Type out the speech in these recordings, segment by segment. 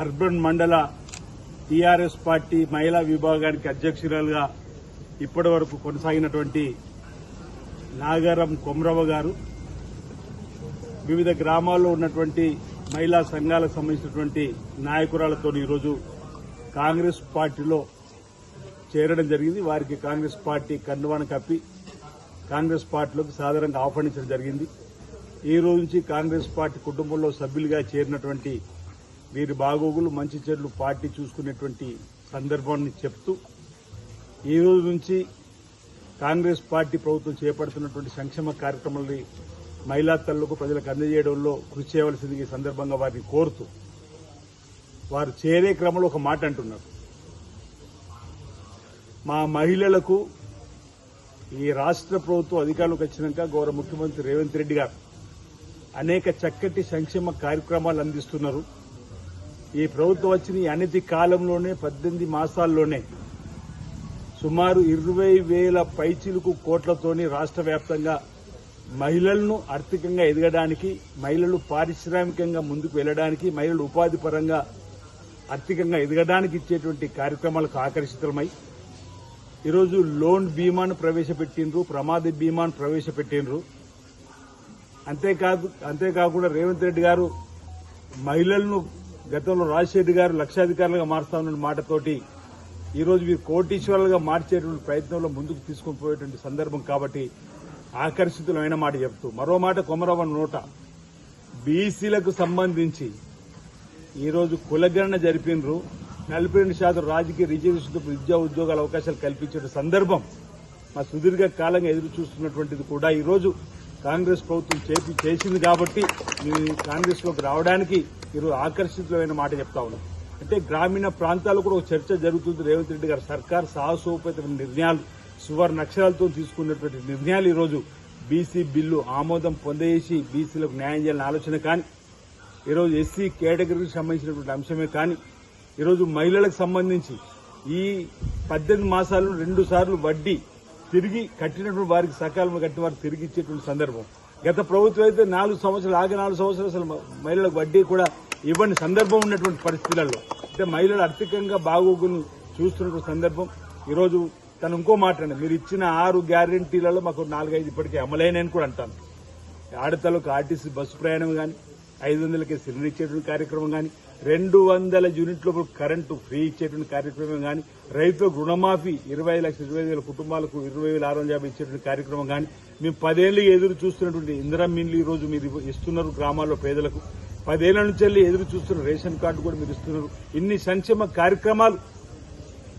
Urban మండల TRS party మహిళా విభాగానికి అధ్యక్షురాలుగా ఇప్పటి వరకు కొనసాగినటువంటి నాగారం కొమరవ గారు వివిధ గ్రామాల్లో ఉన్నటువంటి మహిళా సంఘాలకు సంబంధించినటువంటి నాయకురాలతో ఈరోజు కాంగ్రెస్ పార్టీలో చేరడం జరిగింది. వారికి కాంగ్రెస్ పార్టీ కండువాను కప్పి కాంగ్రెస్ పార్టీలోకి సాధారణంగా ఆహ్వానించడం జరిగింది. ఈ రోజు నుంచి కాంగ్రెస్ పార్టీ కుటుంబంలో సభ్యులుగా చేరినటువంటి వీరి బాగోగులు మంచి చెడులు పార్టీ చూసుకునేటువంటి సందర్భాన్ని చెప్తూ ఈ రోజు నుంచి కాంగ్రెస్ పార్టీ ప్రభుత్వం చేపడుతున్నటువంటి సంక్షేమ కార్యక్రమాలని మహిళా తల్లులకు ప్రజలకు అందజేయడంలో కృషి చేయవలసింది ఈ సందర్భంగా వారిని కోరుతూ వారు చేరే క్రమంలో ఒక మాట అంటున్నారు. మా మహిళలకు ఈ రాష్ట్ర ప్రభుత్వం అధికారంలోకి వచ్చినాక గౌరవ ముఖ్యమంత్రి రేవంత్ రెడ్డి గారు అనేక చక్కటి సంక్షేమ కార్యక్రమాలు అందిస్తున్నారు. ఈ ప్రభుత్వం వచ్చిన ఈ అనతి కాలంలోనే పద్దెనిమిది మాసాల్లోనే సుమారు ఇరవై వేల పైచిలుకు కోట్లతోని రాష్ట్ర వ్యాప్తంగా మహిళలను ఆర్థికంగా ఎదగడానికి మహిళలు పారిశ్రామికంగా ముందుకు వెళ్ళడానికి మహిళలు ఉపాధి పరంగా ఆర్థికంగా ఎదగడానికి ఇచ్చేటువంటి కార్యక్రమాలకు ఆకర్షితులమై ఈరోజు లోన్ బీమాను ప్రవేశపెట్టిండ్రు ప్రమాద బీమాను ప్రవేశపెట్టిండ్రు. అంతేకాదు అంతేకాకుండా రేవంత్ రెడ్డి గారు మహిళలను గతంలో రాజశేఖర్ గారు లక్షాధికారులుగా మారుస్తామన్న మాటతోటి ఈరోజు మీరు కోటీశ్వరులుగా మార్చేటువంటి ప్రయత్నంలో ముందుకు తీసుకుని పోయేటువంటి సందర్భం కాబట్టి ఆకర్షితులమైన మాట చెప్తూ మరో మాట కొమరవ నోట. బీసీలకు సంబంధించి ఈరోజు కులగణన జరిపినరు నలభై రెండు శాతం రాజకీయ రిజర్వేషన్తో విద్యా ఉద్యోగాల అవకాశాలు కల్పించే సందర్భం మా సుదీర్ఘ కాలంగా ఎదురు చూస్తున్నటువంటిది కూడా ఈరోజు కాంగ్రెస్ ప్రభుత్వం చేపి చేసింది కాబట్టి కాంగ్రెస్లోకి రావడానికి ఈరోజు ఆకర్షితులమైన మాట చెప్తా ఉన్నాం. అంటే గ్రామీణ ప్రాంతాల్లో కూడా ఒక చర్చ జరుగుతుంది. రేవంత్ రెడ్డి గారు సర్కార్ సాహసోపేతమైన నిర్ణయాలు సువర్ణ అక్షరాలతో తీసుకున్నటువంటి నిర్ణయాలు ఈరోజు బీసీ బిల్లు ఆమోదం పొందేసి బీసీలకు న్యాయం చేయాలని ఆలోచన కానీ ఈరోజు ఎస్సీ కేటగిరీకి సంబంధించినటువంటి అంశమే కానీ ఈరోజు మహిళలకు సంబంధించి ఈ పద్దెనిమిది మాసాలు రెండు సార్లు వడ్డీ తిరిగి కట్టినటువంటి వారికి సకాలంలో కట్టిన వారికి తిరిగి ఇచ్చేటువంటి సందర్భం. గత ప్రభుత్వం అయితే నాలుగు సంవత్సరాలు ఆగి నాలుగు సంవత్సరాలు అసలు మహిళలకు వడ్డీ కూడా ఇవ్వని సందర్భం ఉన్నటువంటి పరిస్థితులలో అంటే మహిళలు ఆర్థికంగా బాగోగులు చూస్తున్నటువంటి సందర్భం. ఈరోజు తను ఇంకో మాట మీరు ఇచ్చిన ఆరు గ్యారంటీలలో మాకు నాలుగైదు ఇప్పటికే అమలైనని కూడా అంటాను. ఆడతలకు ఆర్టీసీ బస్సు ప్రయాణం కానీ ఐదు వందలకి సిలిండర్ ఇచ్చేటువంటి కార్యక్రమం కానీ రెండు వందల యూనిట్ల కరెంటు ఫ్రీ ఇచ్చేటువంటి కార్యక్రమం కానీ రైతులకు రుణమాఫీ ఇరవై లక్షల ఇరవై వేల కుటుంబాలకు ఇరవై వేల ఆరు వందల యాభై ఇచ్చేటువంటి కార్యక్రమం కానీ మేము పదేళ్ళు ఎదురు చూస్తున్నటువంటి ఇందిరా మిన్లు ఈరోజు రోజు మీరు ఇస్తున్నారు గ్రామాల్లో పేదలకు. పదేళ్ళ నుంచి వెళ్ళి ఎదురు చూస్తున్న రేషన్ కార్డు కూడా మీరు ఇస్తున్నారు. ఇన్ని సంక్షేమ కార్యక్రమాలు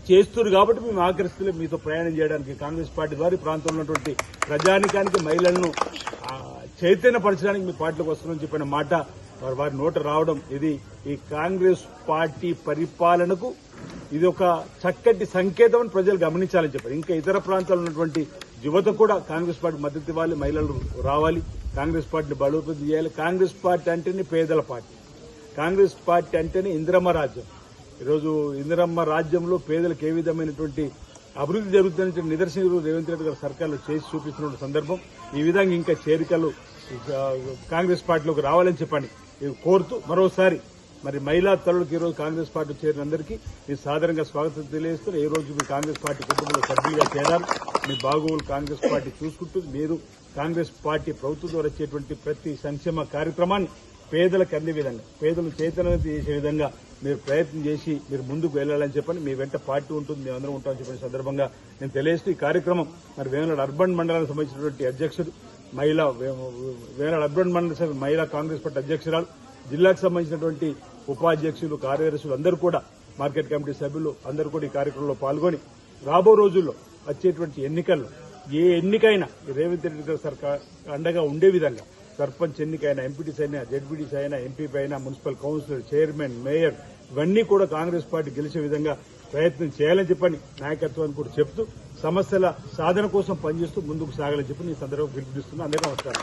చేస్తున్నారు కాబట్టి మేము ఆకరిస్తులే మీతో ప్రయాణం చేయడానికి. కాంగ్రెస్ పార్టీ ద్వారా ప్రాంతంలో ఉన్నటువంటి ప్రజానికానికి మహిళలను చైతన్యపరచడానికి మీ పార్టీలకు వస్తున్నామని చెప్పిన మాట వారి వారి నోట రావడం. ఇది ఈ కాంగ్రెస్ పార్టీ పరిపాలనకు ఇది ఒక చక్కటి సంకేతం అని ప్రజలు గమనించాలని చెప్పారు. ఇంకా ఇతర ప్రాంతాల్లో ఉన్నటువంటి యువత కూడా కాంగ్రెస్ పార్టీ మద్దతు ఇవ్వాలి మహిళలు రావాలి కాంగ్రెస్ పార్టీని బలోపేతం చేయాలి. కాంగ్రెస్ పార్టీ అంటేనే పేదల పార్టీ. కాంగ్రెస్ పార్టీ అంటేనే ఇందిరమ్మ రాజ్యం. ఈరోజు ఇందిరమ్మ రాజ్యంలో పేదలకు ఏ విధమైనటువంటి అభివృద్ధి జరుగుతున్న నిదర్శనం ఈరోజు రేవంత్ రెడ్డి గారు సర్కార్లు చేసి చూపిస్తున్న సందర్భం. ఈ విధంగా ఇంకా చేరికలు కాంగ్రెస్ పార్టీలోకి రావాలని చెప్పండి ఇది కోరుతూ మరోసారి మరి మహిళా తల్లులకు ఈ రోజు కాంగ్రెస్ పార్టీ చేరిన అందరికీ సాధారణంగా స్వాగతం తెలియజేస్తూ ఈ రోజు మీ కాంగ్రెస్ పార్టీ కుటుంబంలో సభ్యులుగా చేరారు. మీ బాగోగులు కాంగ్రెస్ పార్టీ చూసుకుంటూ మీరు కాంగ్రెస్ పార్టీ ప్రభుత్వం ద్వారా వచ్చేటువంటి ప్రతి సంక్షేమ కార్యక్రమాన్ని పేదలకు అందే విధంగా పేదలు చైతన్యం చేసే విధంగా మీరు ప్రయత్నం చేసి మీరు ముందుకు వెళ్ళాలని చెప్పని మీ వెంట పార్టీ ఉంటుంది మేము ఉంటామని చెప్పిన సందర్భంగా నేను తెలియజేస్తూ ఈ కార్యక్రమం మరి వేమనాడు అర్బన్ మండలానికి సంబంధించినటువంటి అధ్యక్షుడు మహిళా వేమనాడు అర్బన్ మండల సభ మహిళా కాంగ్రెస్ పార్టీ అధ్యక్షురాలు జిల్లాకు సంబంధించినటువంటి ఉపాధ్యక్షులు కార్యదర్శులు అందరూ కూడా మార్కెట్ కమిటీ సభ్యులు అందరూ కూడా ఈ కార్యక్రమంలో పాల్గొని రాబో రోజుల్లో వచ్చేటువంటి ఎన్నికల్లో ఏ ఎన్నికైనా రేవంత్ రెడ్డి గారు సర్కార్ అండగా ఉండే విధంగా సర్పంచ్ ఎన్నికైనా ఎంపీటీస్ అయినా జడ్పీటీస్ అయినా ఎంపీపీ అయినా మున్సిపల్ కౌన్సిలర్ చైర్మన్ మేయర్ ఇవన్నీ కూడా కాంగ్రెస్ పార్టీ గెలిచే విధంగా ప్రయత్నం చేయాలని చెప్పని నాయకత్వాన్ని కూడా చెప్తూ సమస్యల సాధన కోసం పనిచేస్తూ ముందుకు సాగాలని చెప్పి ఈ సందర్భంగా పిలుపునిస్తున్నా. అందరికీ నమస్కారం.